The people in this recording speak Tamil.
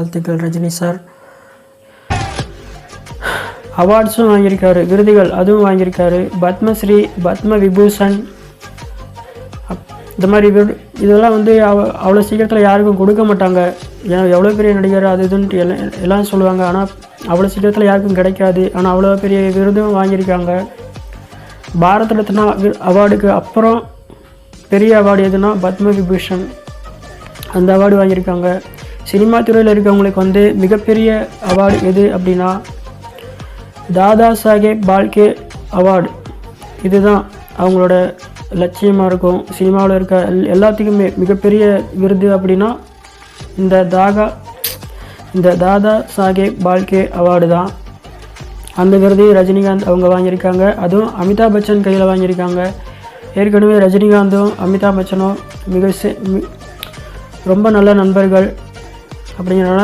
வாழ்த்துக்கள் ரஜினி சார் அவார்ட்ஸும் வாங்கியிருக்காரு விருதுகள் அதுவும் வாங்கியிருக்காரு. பத்மஸ்ரீ பத்ம விபூஷன் இந்த மாதிரி விரு இதெல்லாம் வந்து அவ அவ்வளோ சீக்கிரத்தில் யாருக்கும் கொடுக்க மாட்டாங்க. ஏன்னா எவ்வளோ பெரிய நடிகர் அது இதுன்ட்டு எல்லாம் எல்லாம் சொல்லுவாங்க. ஆனால் அவ்வளோ சீக்கிரத்தில் யாருக்கும் கிடைக்காது. ஆனால் அவ்வளோ பெரிய விருதும் வாங்கியிருக்காங்க. பாரத ரத்னா அவார்டுக்கு அப்புறம் பெரிய அவார்டு எதுனா பத்ம விபூஷன் அந்த அவார்டு வாங்கியிருக்காங்க. சினிமா துறையில் இருக்கவங்களுக்கு வந்து மிகப்பெரிய அவார்டு எது அப்படின்னா தாதா சாஹேப் பால்கே அவார்டு இதுதான் அவங்களோட லட்சியமாக இருக்கும். சினிமாவில் இருக்க எல்- எல்லாத்துக்குமே மிகப்பெரிய விருது அப்படின்னா இந்த தாகா இந்த தாதா சாஹேப் பால்கே அவார்டு தான். அந்த விருதையும் ரஜினிகாந்த் அவங்க வாங்கியிருக்காங்க. அதுவும் அமிதாப் பச்சன் கையில் வாங்கியிருக்காங்க. ஏற்கனவே ரஜினிகாந்தும் அமிதாப் பச்சனும் மிக மி- ரொம்ப நல்ல நண்பர்கள். அப்படிங்கிறனால